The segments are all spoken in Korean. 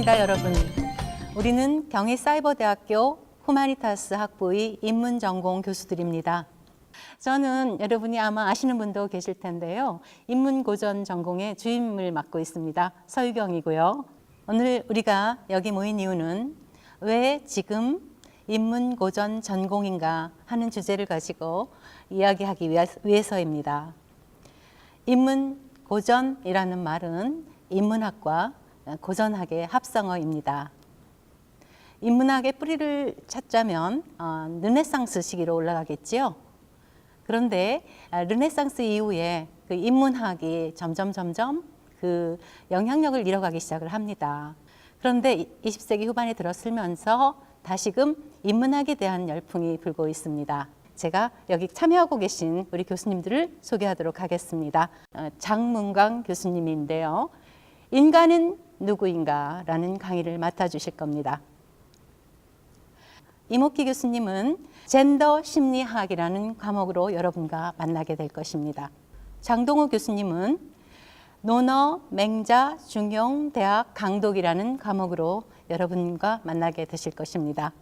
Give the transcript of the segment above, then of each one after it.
반갑습니다, 여러분. 우리는 경희 사이버대학교 후마니타스 학부의 인문 전공 교수들입니다. 저는 여러분이 아마 아시는 분도 계실 텐데요. 인문고전 전공의 주임을 맡고 있습니다. 서유경이고요. 오늘 우리가 여기 모인 이유는 왜 지금 인문고전 전공인가 하는 주제를 가지고 이야기하기 위해서입니다. 인문고전이라는 말은 인문학과 고전학의 합성어입니다. 인문학의 뿌리를 찾자면 어, 르네상스 시기로 올라가겠지요. 그런데 아, 르네상스 이후에 그 인문학이 점점 점점 그 영향력을 잃어가기 시작을 합니다. 그런데 이- 20세기 후반에 들어서면서 다시금 인문학에 대한 열풍이 불고 있습니다. 제가 여기 참여하고 계신 우리 교수님들을 소개하도록 하겠습니다. 어, 장문강 교수님인데요. 인간은 누구인가? 라는 강의를 맡아주실 겁니다. 이목기 교수님은 젠더 심리학이라는 과목으로 여러분과 만나게 될 것입니다. 장동호 교수님은 논어, 맹자, 중용, 대학, 강독이라는 과목으로 여러분과 만나게 되실 것입니다.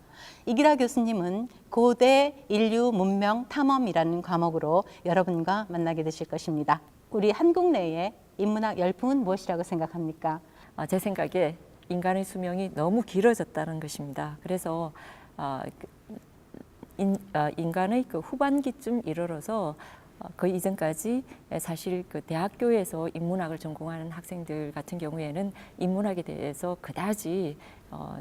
이기라 교수님은 고대 인류 문명 탐험이라는 과목으로 여러분과 만나게 되실 것입니다. 우리 한국 내의 인문학 열풍은 무엇이라고 생각합니까? 아, 제 생각에 인간의 수명이 너무 길어졌다는 것입니다. 그래서 아, 그, 인, 아, 인간의 그 후반기쯤 이르러서 어, 그 이전까지 사실 그 대학교에서 인문학을 전공하는 학생들 같은 경우에는 인문학에 대해서 그다지 어,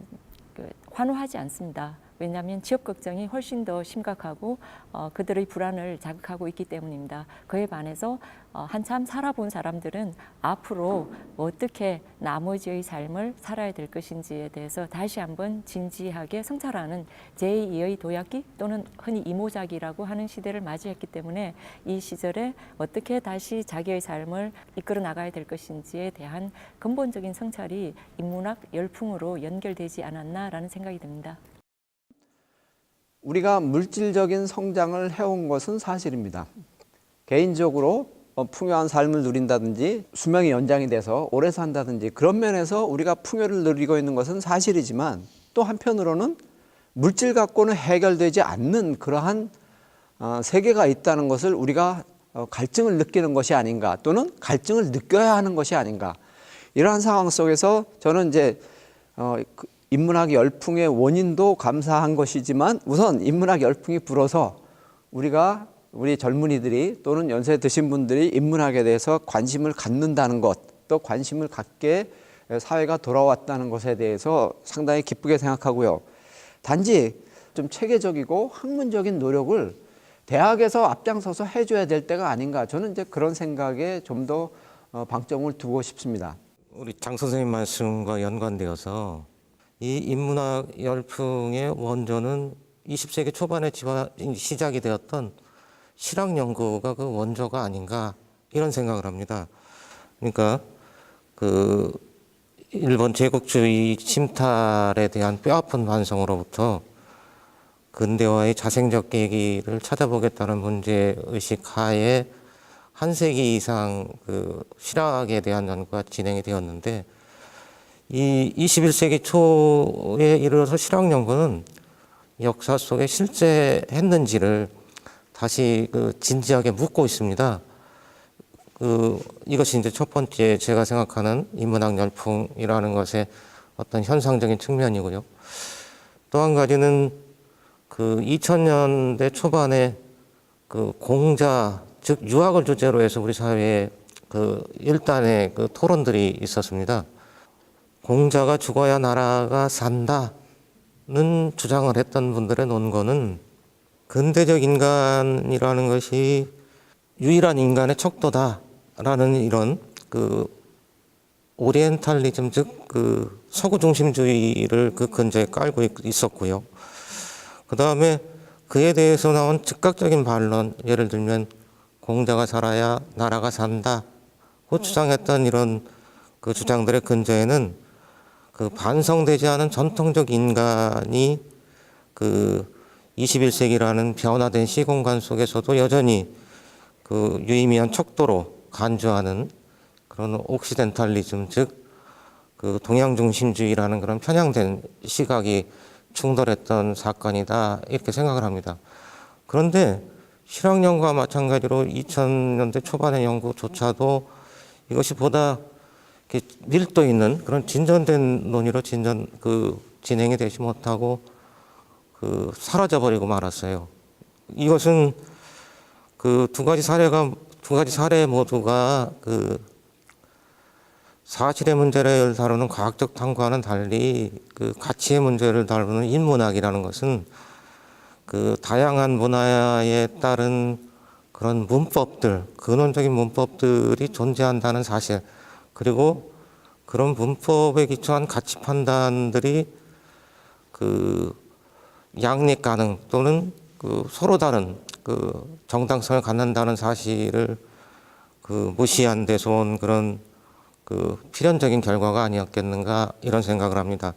그 환호하지 않습니다. 왜냐하면 취업 걱정이 훨씬 더 심각하고 어, 그들의 불안을 자극하고 있기 때문입니다. 그에 반해서 어, 한참 살아본 사람들은 앞으로 어떻게 나머지의 삶을 살아야 될 것인지에 대해서 다시 한번 진지하게 성찰하는 제2의 도약기 또는 흔히 이모작이라고 하는 시대를 맞이했기 때문에 이 시절에 어떻게 다시 자기의 삶을 이끌어 나가야 될 것인지에 대한 근본적인 성찰이 인문학 열풍으로 연결되지 않았나라는 생각이 듭니다. 우리가 물질적인 성장을 해온 것은 사실입니다. 개인적으로 어, 풍요한 삶을 누린다든지 수명이 연장이 돼서 오래 산다든지 그런 면에서 우리가 풍요를 누리고 있는 것은 사실이지만 또 한편으로는 물질 갖고는 해결되지 않는 그러한 어, 세계가 있다는 것을 우리가 어, 갈증을 느끼는 것이 아닌가 또는 갈증을 느껴야 하는 것이 아닌가. 이러한 상황 속에서 저는 이제 어, 그 인문학 열풍의 원인도 감사한 것이지만 우선 인문학 열풍이 불어서 우리가 우리 젊은이들이 또는 연세 드신 분들이 인문학에 대해서 관심을 갖는다는 것, 또 관심을 갖게 사회가 돌아왔다는 것에 대해서 상당히 기쁘게 생각하고요. 단지 좀 체계적이고 학문적인 노력을 대학에서 앞장서서 해줘야 될 때가 아닌가. 저는 이제 그런 생각에 좀더 어, 방점을 두고 싶습니다. 우리 장 선생님 말씀과 연관되어서 이 인문학 열풍의 원조는 20세기 초반에 시작이 되었던 실학 연구가 그 원조가 아닌가 이런 생각을 합니다. 그러니까 그 일본 제국주의 침탈에 대한 뼈아픈 반성으로부터 근대화의 자생적 계기를 찾아보겠다는 문제 의식 하에 한 세기 이상 그 실학에 대한 연구가 진행이 되었는데 이 21세기 초에 이르러서 실학 연구는 역사 속에 실제 했는지를 다시 그 진지하게 묻고 있습니다. 그 이것이 이제 첫 번째 제가 생각하는 인문학 열풍이라는 것의 어떤 현상적인 측면이고요. 또 한 가지는 그 2000년대 초반에 그 공자 즉 유학을 주제로 해서 우리 사회에 그 일단의 그 토론들이 있었습니다. 공자가 죽어야 나라가 산다는 주장을 했던 분들의 논거는 근대적 인간이라는 것이 유일한 인간의 척도다라는 이런 그 오리엔탈리즘 즉 그 서구 중심주의를 그 근저에 깔고 있- 있었고요. 그 다음에 그에 대해서 나온 즉각적인 반론, 예를 들면 공자가 살아야 나라가 산다 고 주장했던 이런 그 주장들의 근저에는 그 반성되지 않은 전통적 인간이 그 21세기라는 변화된 시공간 속에서도 여전히 그 유의미한 척도로 간주하는 그런 옥시덴탈리즘 즉 그 동양 중심주의라는 그런 편향된 시각이 충돌했던 사건이다 이렇게 생각을 합니다. 그런데 실학연구와 마찬가지로 2000년대 초반의 연구조차도 이것이 보다 밀도 있는 그런 진전된 논의로 진전 그 진행이 되지 못하고 그 사라져 버리고 말았어요. 이것은 그 두 가지 사례가 두 가지 사례 모두가 그 사실의 문제를 다루는 과학적 탐구와는 달리 그 가치의 문제를 다루는 인문학이라는 것은 그 다양한 문화에 따른 그런 문법들, 근원적인 문법들이 존재한다는 사실, 그리고 그런 문법에 기초한 가치 판단들이 그 양립 가능 또는 그 서로 다른 그 정당성을 갖는다는 사실을 그 무시한 데서 온 그런 그 필연적인 결과가 아니었겠는가 이런 생각을 합니다.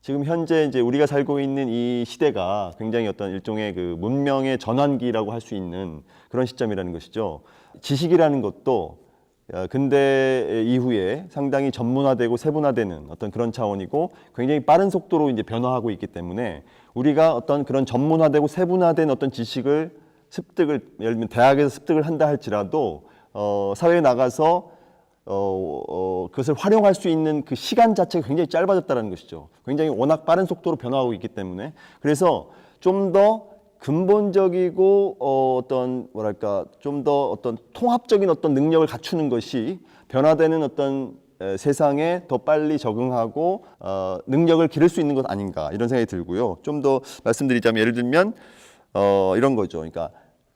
지금 현재 이제 우리가 살고 있는 이 시대가 굉장히 어떤 일종의 그 문명의 전환기라고 할 수 있는 그런 시점이라는 것이죠. 지식이라는 것도 어, 근대 이후에 상당히 전문화되고 세분화되는 어떤 그런 차원이고 굉장히 빠른 속도로 이제 변화하고 있기 때문에 우리가 어떤 그런 전문화되고 세분화된 어떤 지식을 습득을 예를 들면 대학에서 습득을 한다 할지라도 어, 사회에 나가서 어, 어, 그것을 활용할 수 있는 그 시간 자체가 굉장히 짧아졌다는 것이죠. 굉장히 워낙 빠른 속도로 변화하고 있기 때문에 그래서 좀 더 근본적이고 어, 어떤 뭐랄까 좀 더 어떤 통합적인 어떤 능력을 갖추는 것이 변화되는 어떤 에, 세상에 더 빨리 적응하고 어, 능력을 기를 수 있는 것 아닌가 이런 생각이 들고요. 좀 더 말씀드리자면 예를 들면 어, 이런 거죠. 그러니까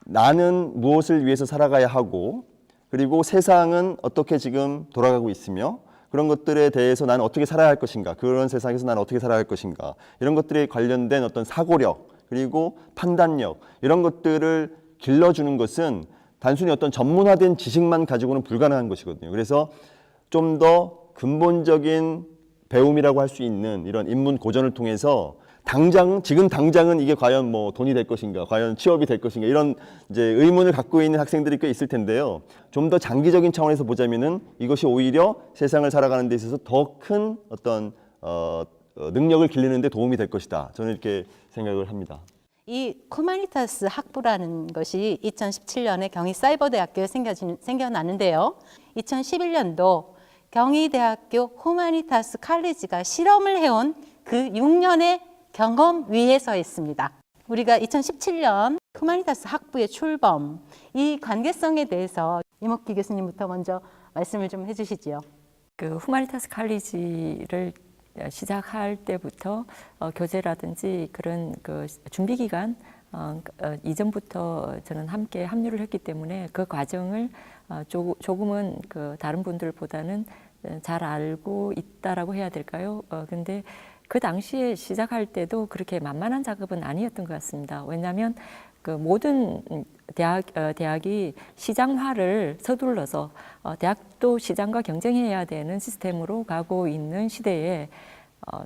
나는 무엇을 위해서 살아가야 하고 그리고 세상은 어떻게 지금 돌아가고 있으며 그런 것들에 대해서 나는 어떻게 살아야 할 것인가 그런 세상에서 나는 어떻게 살아야 할 것인가 이런 것들에 관련된 어떤 사고력 그리고 판단력 이런 것들을 길러주는 것은 단순히 어떤 전문화된 지식만 가지고는 불가능한 것이거든요. 그래서 좀 더 근본적인 배움이라고 할 수 있는 이런 인문 고전을 통해서 당장 지금 당장은 이게 과연 뭐 돈이 될 것인가, 과연 취업이 될 것인가 이런 이제 의문을 갖고 있는 학생들이 꽤 있을 텐데요. 좀 더 장기적인 차원에서 보자면은 이것이 오히려 세상을 살아가는 데 있어서 더 큰 어떤 어, 어, 능력을 기르는 데 도움이 될 것이다. 저는 이렇게 생각을 합니다. 이 쿠마니타스 학부라는 것이 2017년에 경희 사이버대학교에 생겨진, 생겨났는데요. 2011년도 경희대학교 후마니타스 칼리지가 실험을 해온 그 6년의 경험 위에 서 있습니다. 우리가 2017년 후마니타스 학부의 출범, 이 관계성에 대해서 이목기 교수님부터 먼저 말씀을 좀 해주시지요. 그 후마니타스 칼리지를 시작할 때부터 어, 교재라든지 그런 그 준비 기간 어, 어, 이전부터 저는 함께 합류를 했기 때문에 그 과정을 어, 조, 조금은 그 다른 분들보다는 잘 알고 있다라고 해야 될까요? 어, 근데 그 당시에 시작할 때도 그렇게 만만한 작업은 아니었던 것 같습니다. 왜냐하면 그 모든 대학 어, 대학이 시장화를 서둘러서 어, 대학도 시장과 경쟁해야 되는 시스템으로 가고 있는 시대에 어, 어,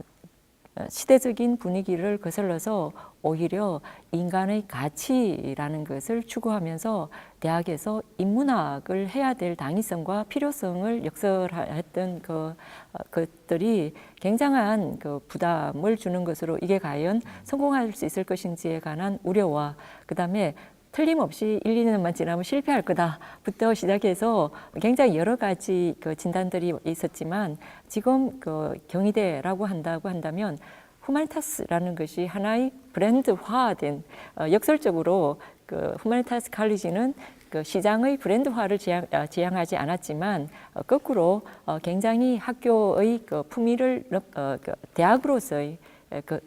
시대적인 분위기를 거슬러서 오히려 인간의 가치라는 것을 추구하면서 대학에서 인문학을 해야 될 당위성과 필요성을 역설했던 그 어, 것들이 굉장한 그 부담을 주는 것으로 이게 과연 성공할 수 있을 것인지에 관한 우려와 그다음에 틀림없이 1, 2년만 지나면 실패할 거다부터 시작해서 굉장히 여러 가지 그 진단들이 있었지만 지금 그 경희대라고 한다고 한다면 후마니타스라는 것이 하나의 브랜드화된 어, 역설적으로 그 후마니타스 칼리지는 그 시장의 브랜드화를 지향, 아, 지향하지 않았지만 어, 거꾸로 어, 굉장히 학교의 그 품위를 높- 어, 그 대학으로서의 에, 그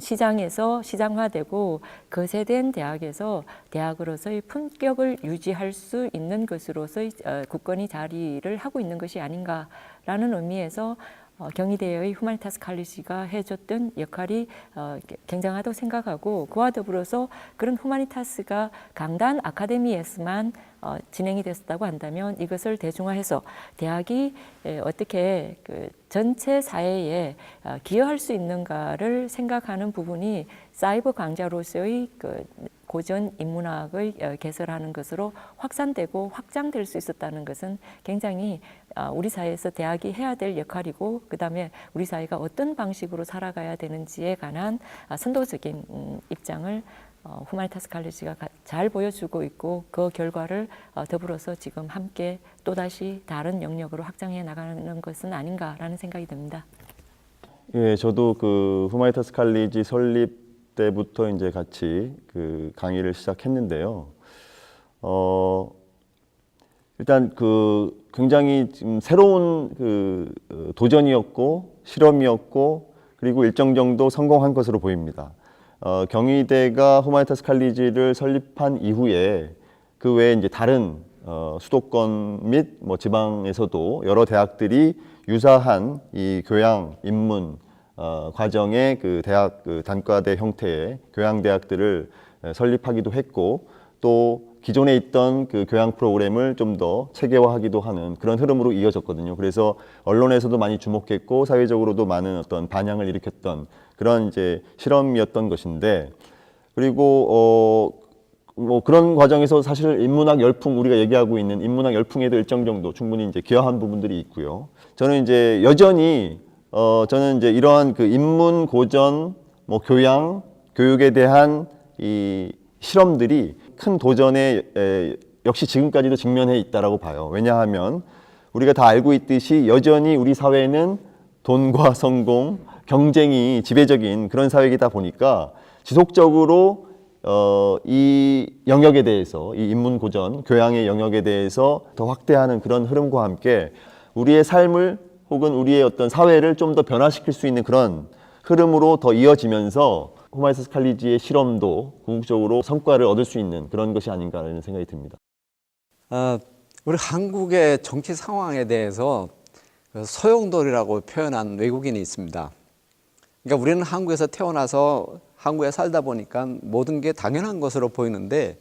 시장에서 시장화되고 거세된 대학에서 대학으로서의 품격을 유지할 수 있는 것으로서의 어, 굳건히 자리를 하고 있는 것이 아닌가라는 의미에서 어, 경희대의 후마니타스 칼리지가 해줬던 역할이 어, 굉장하다고 생각하고 그와 더불어서 그런 후마니타스가 강단 아카데미에서만 어, 진행이 됐었다고 한다면 이것을 대중화해서 대학이 에, 어떻게 그 전체 사회에 어, 기여할 수 있는가를 생각하는 부분이 사이버 강좌로서의 그 고전 인문학을 어, 개설하는 것으로 확산되고 확장될 수 있었다는 것은 굉장히 아, 우리 사회에서 대학이 해야 될 역할이고 그다음에 우리 사회가 어떤 방식으로 살아가야 되는지에 관한 아, 선도적인 음, 입장을 어, 후마니타스 칼리지가 가- 잘 보여주고 있고 그 결과를 어, 더불어서 지금 함께 또다시 다른 영역으로 확장해 나가는 것은 아닌가라는 생각이 듭니다. 예, 저도 그 후마니타스 칼리지 설립 때부터 이제 같이 그 강의를 시작했는데요. 어, 일단 그 굉장히 지금 새로운 그 어, 도전이었고 실험이었고 그리고 일정 정도 성공한 것으로 보입니다. 어, 경희대가 후마니타스 칼리지를 설립한 이후에 그 외에 이제 다른 어, 수도권 및 뭐 지방에서도 여러 대학들이 유사한 이 교양 인문 어, 과정의 그 대학 그 단과대 형태의 교양 대학들을 에, 설립하기도 했고 또 기존에 있던 그 교양 프로그램을 좀 더 체계화하기도 하는 그런 흐름으로 이어졌거든요. 그래서 언론에서도 많이 주목했고 사회적으로도 많은 어떤 반향을 일으켰던 그런 이제 실험이었던 것인데 그리고 어, 뭐 그런 과정에서 사실 인문학 열풍 우리가 얘기하고 있는 인문학 열풍에도 일정 정도 충분히 이제 기여한 부분들이 있고요. 저는 이제 여전히 어 저는 이제 이러한 그 인문 고전 뭐 교양 교육에 대한 이 실험들이 큰 도전에 에, 역시 지금까지도 직면해 있다라고 봐요. 왜냐하면 우리가 다 알고 있듯이 여전히 우리 사회는 돈과 성공, 경쟁이 지배적인 그런 사회이다 보니까 지속적으로 어, 이 영역에 대해서 이 인문 고전 교양의 영역에 대해서 더 확대하는 그런 흐름과 함께 우리의 삶을 혹은 우리의 어떤 사회를 좀 더 변화시킬 수 있는 그런 흐름으로 더 이어지면서 후마이스 칼리지의 실험도 궁극적으로 성과를 얻을 수 있는 그런 것이 아닌가라는 생각이 듭니다. 어, 우리 한국의 정치 상황에 대해서 그 소용돌이라고 표현한 외국인이 있습니다. 그러니까 우리는 한국에서 태어나서 한국에 살다 보니까 모든 게 당연한 것으로 보이는데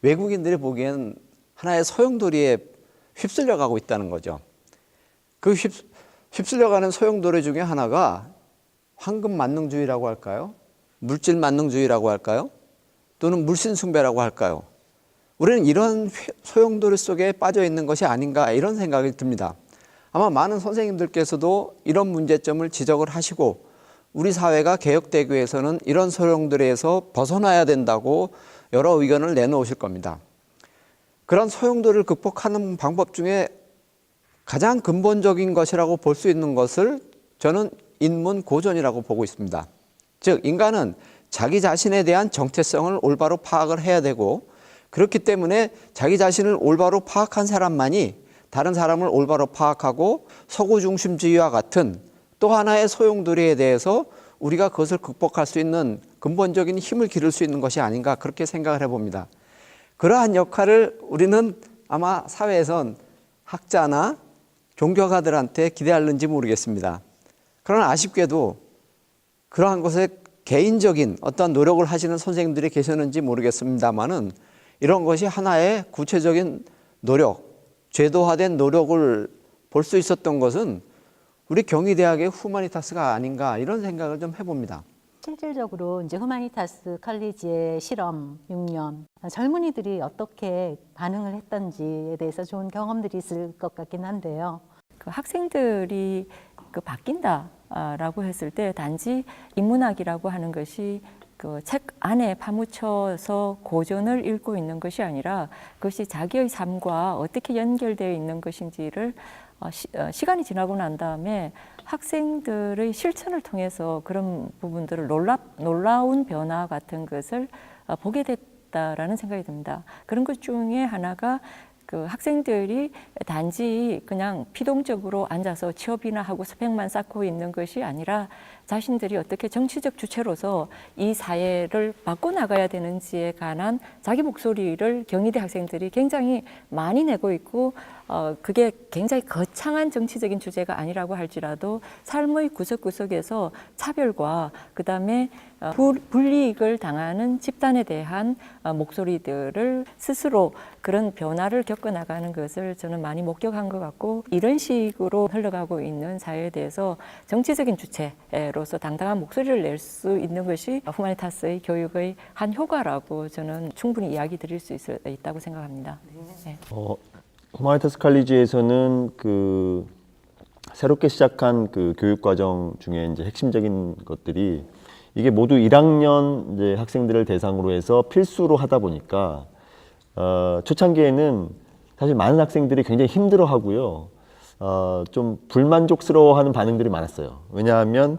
외국인들이 보기엔 하나의 소용돌이에 휩쓸려 가고 있다는 거죠. 그 휩, 휩쓸려 가는 소용돌이 중에 하나가 황금 만능주의라고 할까요? 물질 만능주의라고 할까요? 또는 물신 숭배라고 할까요? 우리는 이런 휘- 소용돌이 속에 빠져 있는 것이 아닌가 이런 생각이 듭니다. 아마 많은 선생님들께서도 이런 문제점을 지적을 하시고 우리 사회가 개혁되기 위해서는 이런 소용돌이에서 벗어나야 된다고 여러 의견을 내놓으실 겁니다. 그런 소용돌이를 극복하는 방법 중에 가장 근본적인 것이라고 볼 수 있는 것을 저는 인문 고전이라고 보고 있습니다. 즉 인간은 자기 자신에 대한 정체성을 올바로 파악을 해야 되고 그렇기 때문에 자기 자신을 올바로 파악한 사람만이 다른 사람을 올바로 파악하고 서구 중심주의와 같은 또 하나의 소용돌이에 대해서 우리가 그것을 극복할 수 있는 근본적인 힘을 기를 수 있는 것이 아닌가 그렇게 생각을 해봅니다. 그러한 역할을 우리는 아마 사회에선 학자나 종교가들한테 기대하는지 모르겠습니다. 그러나 아쉽게도 그러한 것에 개인적인 어떤 노력을 하시는 선생님들이 계셨는지 모르겠습니다만은 이런 것이 하나의 구체적인 노력, 제도화된 노력을 볼 수 있었던 것은 우리 경희대학의 후마니타스가 아닌가 이런 생각을 좀 해봅니다. 실질적으로 이제 후마니타스 칼리지의 실험 6년 젊은이들이 어떻게 반응을 했던지에 대해서 좋은 경험들이 있을 것 같긴 한데요. 그 학생들이 그 바뀐다라고 했을 때 단지 인문학이라고 하는 것이 그 책 안에 파묻혀서 고전을 읽고 있는 것이 아니라 그것이 자기의 삶과 어떻게 연결되어 있는 것인지를 어, 시, 어, 시간이 지나고 난 다음에 학생들의 실천을 통해서 그런 부분들을 놀라, 놀라운 변화 같은 것을 어, 보게 됐다라는 생각이 듭니다. 그런 것 중에 하나가 그 학생들이 단지 그냥 피동적으로 앉아서 취업이나 하고 스펙만 쌓고 있는 것이 아니라 자신들이 어떻게 정치적 주체로서 이 사회를 바꿔나가야 되는지에 관한 자기 목소리를 경희대 학생들이 굉장히 많이 내고 있고 어, 그게 굉장히 거창한 정치적인 주제가 아니라고 할지라도 삶의 구석구석에서 차별과 그다음에 어, 불- 불이익을 당하는 집단에 대한 어, 목소리들을 스스로 그런 변화를 겪어 나가는 것을 저는 많이 목격한 것 같고 이런 식으로 흘러가고 있는 사회에 대해서 정치적인 주체 로서 당당한 목소리를 낼 수 있는 것이 후마니타스의 교육의 한 효과라고 저는 충분히 이야기 드릴 수 있, 있다고 생각합니다. 네. 어, 후마니타스 칼리지에서는 그 새롭게 시작한 그 교육 과정 중에 이제 핵심적인 것들이 이게 모두 1학년 이제 학생들을 대상으로 해서 필수로 하다 보니까 어, 초창기에는 사실 많은 학생들이 굉장히 힘들어하고요. 어, 좀 불만족스러워하는 반응들이 많았어요. 왜냐하면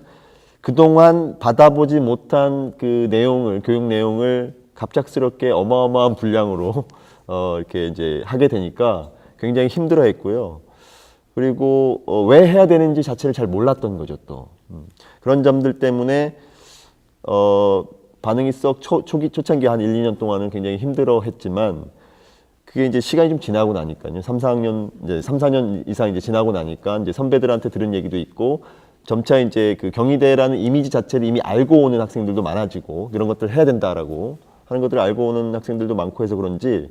그동안 받아보지 못한 그 내용을 교육 내용을 갑작스럽게 어마어마한 분량으로 어, 이렇게 이제 하게 되니까 굉장히 힘들어 했고요. 그리고 어, 왜 해야 되는지 자체를 잘 몰랐던 거죠 또 음. 그런 점들 때문에 어, 반응이 썩 초, 초기 초창기 한 1, 2년 동안은 굉장히 힘들어했지만 그게 이제 시간이 좀 지나고 나니까요. 3, 4학년 이제 3, 4년 이상 이제 지나고 나니까 이제 선배들한테 들은 얘기도 있고 점차 이제 그 경희대라는 이미지 자체를 이미 알고 오는 학생들도 많아지고 이런 것들 을 해야 된다라고 하는 것들을 알고 오는 학생들도 많고 해서 그런지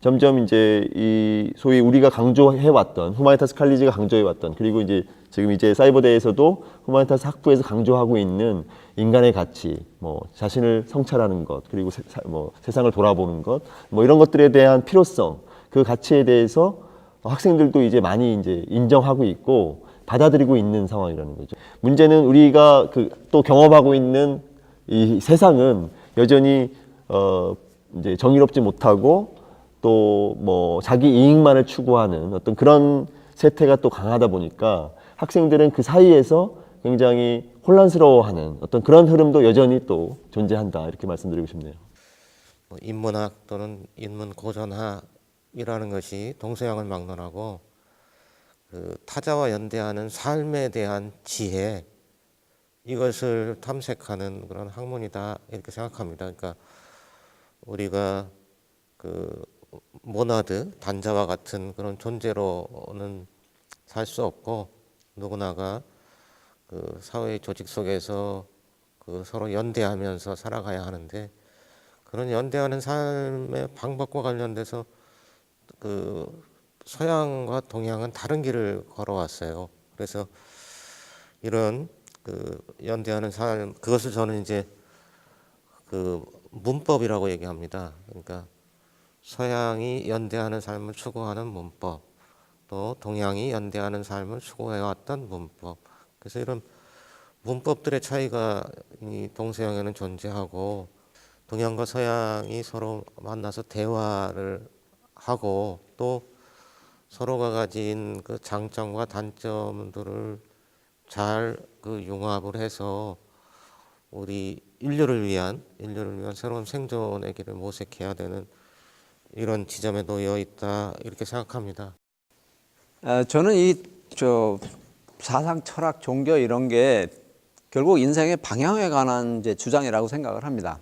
점점 이제 이 소위 우리가 강조해 왔던 후마니타스 칼리지가 강조해 왔던 그리고 이제 지금 이제 사이버대에서도 후마니타스 학부에서 강조하고 있는 인간의 가치, 뭐 자신을 성찰하는 것, 그리고 세, 사- 뭐 세상을 돌아보는 것, 뭐 이런 것들에 대한 필요성, 그 가치에 대해서 학생들도 이제 많이 이제 인정하고 있고 받아들이고 있는 상황이라는 거죠. 문제는 우리가 그 또 경험하고 있는 이 세상은 여전히 어 이제 정의롭지 못하고 또 뭐 자기 이익만을 추구하는 어떤 그런 세태가 또 강하다 보니까 학생들은 그 사이에서 굉장히 혼란스러워하는 어떤 그런 흐름도 여전히 또 존재한다 이렇게 말씀드리고 싶네요. 뭐 인문학 또는 인문 고전학이라는 것이 동서양을 막론하고 그 타자와 연대하는 삶에 대한 지혜 이것을 탐색하는 그런 학문이다 이렇게 생각합니다. 그러니까 우리가 그 모나드 단자와 같은 그런 존재로는 살 수 없고 누구나가 그 사회 조직 속에서 그 서로 연대하면서 살아가야 하는데 그런 연대하는 삶의 방법과 관련돼서 그 서양과 동양은 다른 길을 걸어왔어요. 그래서 이런 그 연대하는 삶 그것을 저는 이제 그 문법이라고 얘기합니다. 그러니까 서양이 연대하는 삶을 추구하는 문법, 또 동양이 연대하는 삶을 추구해왔던 문법. 그래서 이런 문법들의 차이가 이 동서양에는 존재하고 동양과 서양이 서로 만나서 대화를 하고 또 서로가 가진 그 장점과 단점들을 잘 그 융합을 해서 우리 인류를 위한 인류를 위한 새로운 생존의 길을 모색해야 되는 이런 지점에 놓여 있다 이렇게 생각합니다. 어, 저는 이 저 사상, 철학, 종교 이런 게 결국 인생의 방향에 관한 이제 주장이라고 생각을 합니다.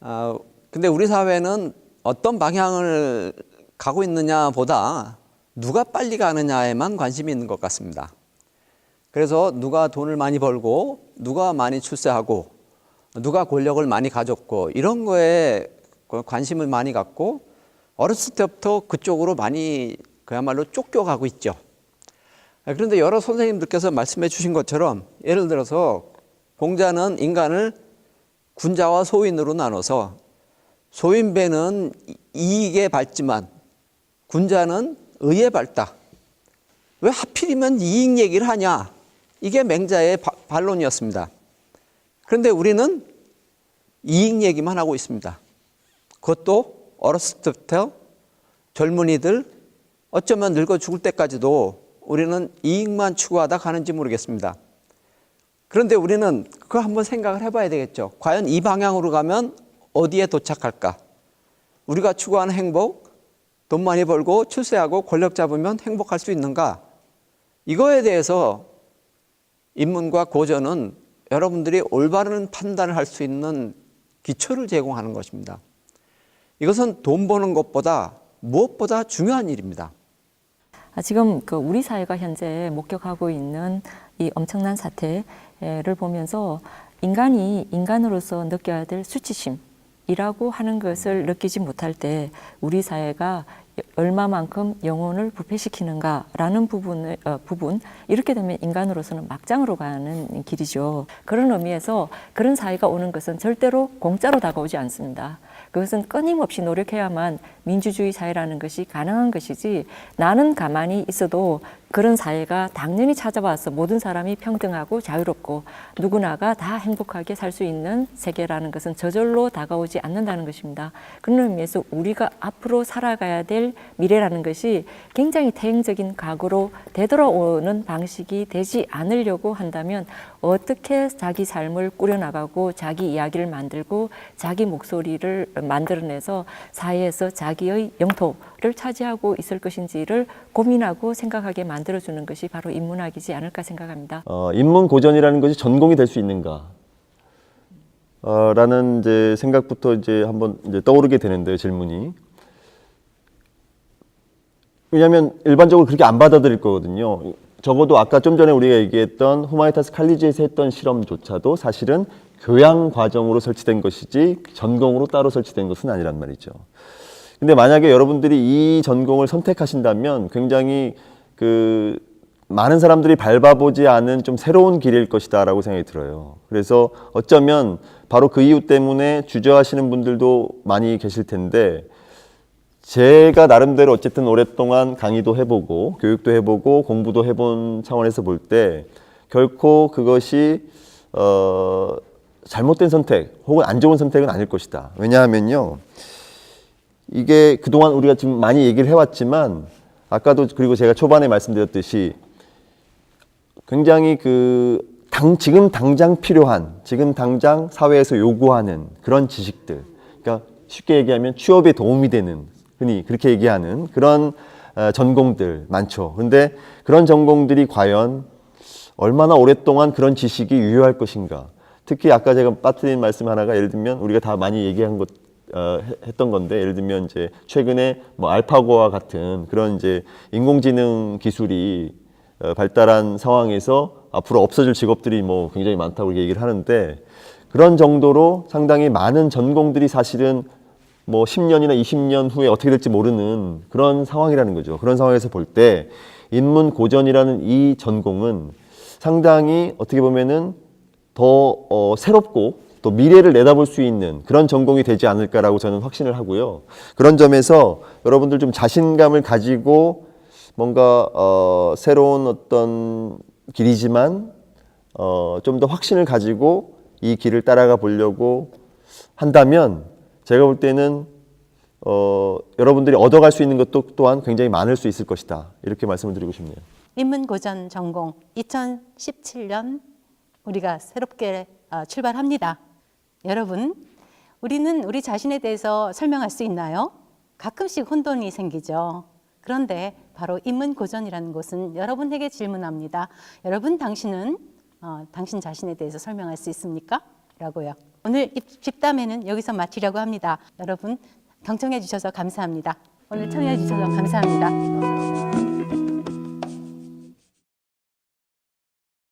아, 근데 우리 사회는 어떤 방향을 가고 있느냐 보다 누가 빨리 가느냐에만 관심이 있는 것 같습니다. 그래서 누가 돈을 많이 벌고 누가 많이 출세하고 누가 권력을 많이 가졌고 이런 거에 관심을 많이 갖고 어렸을 때부터 그쪽으로 많이 그야말로 쫓겨가고 있죠. 그런데 여러 선생님들께서 말씀해 주신 것처럼 예를 들어서 공자는 인간을 군자와 소인으로 나눠서 소인배는 이익에 밝지만 군자는 의에 밝다. 왜 하필이면 이익 얘기를 하냐? 이게 맹자의 바- 반론이었습니다. 그런데 우리는 이익 얘기만 하고 있습니다. 그것도 어렸을 때부터 젊은이들 어쩌면 늙어 죽을 때까지도 우리는 이익만 추구하다 가는지 모르겠습니다. 그런데 우리는 그거 한번 생각을 해봐야 되겠죠. 과연 이 방향으로 가면 어디에 도착할까? 우리가 추구하는 행복, 돈 많이 벌고 출세하고 권력 잡으면 행복할 수 있는가? 이거에 대해서 인문과 고전은 여러분들이 올바른 판단을 할 수 있는 기초를 제공하는 것입니다. 이것은 돈 버는 것보다 무엇보다 중요한 일입니다. 아, 지금 그 우리 사회가 현재 목격하고 있는 이 엄청난 사태를 보면서 인간이 인간으로서 느껴야 될 수치심 이라고 하는 것을 느끼지 못할 때 우리 사회가 얼마만큼 영혼을 부패시키는가라는 부분을 어, 부분 이렇게 되면 인간으로서는 막장으로 가는 길이죠. 그런 의미에서 그런 사회가 오는 것은 절대로 공짜로 다가오지 않습니다. 그것은 끊임없이 노력해야만 민주주의 사회라는 것이 가능한 것이지 나는 가만히 있어도 그런 사회가 당연히 찾아와서 모든 사람이 평등하고 자유롭고 누구나가 다 행복하게 살 수 있는 세계라는 것은 저절로 다가오지 않는다는 것입니다. 그런 의미에서 우리가 앞으로 살아가야 될 미래라는 것이 굉장히 태행적인 각오로 되돌아오는 방식이 되지 않으려고 한다면 어떻게 자기 삶을 꾸려나가고 자기 이야기를 만들고 자기 목소리를 만들어내서 사회에서 자기의 영토를 차지하고 있을 것인지를 고민하고 생각하게 만 들어주는 것이 바로 인문학이지 않을까 생각합니다. 어, 인문 고전이라는 것이 전공이 될 수 있는가? 어, 라는 이제 생각부터 이제 한번 이제 떠오르게 되는데요, 질문이. 왜냐하면 일반적으로 그렇게 안 받아들일 거거든요. 적어도 아까 좀 전에 우리가 얘기했던 후마이타스 칼리지에서 했던 실험조차도 사실은 교양 과정으로 설치된 것이지 전공으로 따로 설치된 것은 아니란 말이죠. 근데 만약에 여러분들이 이 전공을 선택하신다면 굉장히 그 많은 사람들이 밟아보지 않은 좀 새로운 길일 것이다라고 생각이 들어요. 그래서 어쩌면 바로 그 이유 때문에 주저하시는 분들도 많이 계실 텐데 제가 나름대로 어쨌든 오랫동안 강의도 해보고 교육도 해보고 공부도 해본 차원에서 볼 때 결코 그것이 어 잘못된 선택 혹은 안 좋은 선택은 아닐 것이다. 왜냐하면요. 이게 그동안 우리가 지금 많이 얘기를 해왔지만 아까도 그리고 제가 초반에 말씀드렸듯이 굉장히 그 당, 지금 당장 필요한, 지금 당장 사회에서 요구하는 그런 지식들. 그러니까 쉽게 얘기하면 취업에 도움이 되는, 흔히 그렇게 얘기하는 그런 어, 전공들 많죠. 근데 그런 전공들이 과연 얼마나 오랫동안 그런 지식이 유효할 것인가. 특히 아까 제가 빠뜨린 말씀 하나가 예를 들면 우리가 다 많이 얘기한 것, 어, 해- 했던 건데 예를 들면 이제 최근에 뭐 알파고와 같은 그런 이제 인공지능 기술이 어, 발달한 상황에서 앞으로 없어질 직업들이 뭐 굉장히 많다고 얘기를 하는데 그런 정도로 상당히 많은 전공들이 사실은 뭐 10년이나 20년 후에 어떻게 될지 모르는 그런 상황이라는 거죠. 그런 상황에서 볼 때 인문 고전이라는 이 전공은 상당히 어떻게 보면은 더 어, 새롭고 또 미래를 내다볼 수 있는 그런 전공이 되지 않을까라고 저는 확신을 하고요. 그런 점에서 여러분들 좀 자신감을 가지고 뭔가 어, 새로운 어떤 길이지만 어, 좀 더 확신을 가지고 이 길을 따라가 보려고 한다면 제가 볼 때는 어, 여러분들이 얻어갈 수 있는 것도 또한 굉장히 많을 수 있을 것이다. 이렇게 말씀을 드리고 싶네요. 인문고전 전공 2017년 우리가 새롭게 어, 출발합니다. 여러분, 우리는 우리 자신에 대해서 설명할 수 있나요? 가끔씩 혼돈이 생기죠. 그런데 바로 인문고전이라는 곳은 여러분에게 질문합니다. 여러분, 당신은 어, 당신 자신에 대해서 설명할 수 있습니까? 라고요. 오늘 입- 집담회는 여기서 마치려고 합니다. 여러분, 경청해 주셔서 감사합니다. 오늘 청해 주셔서 감사합니다.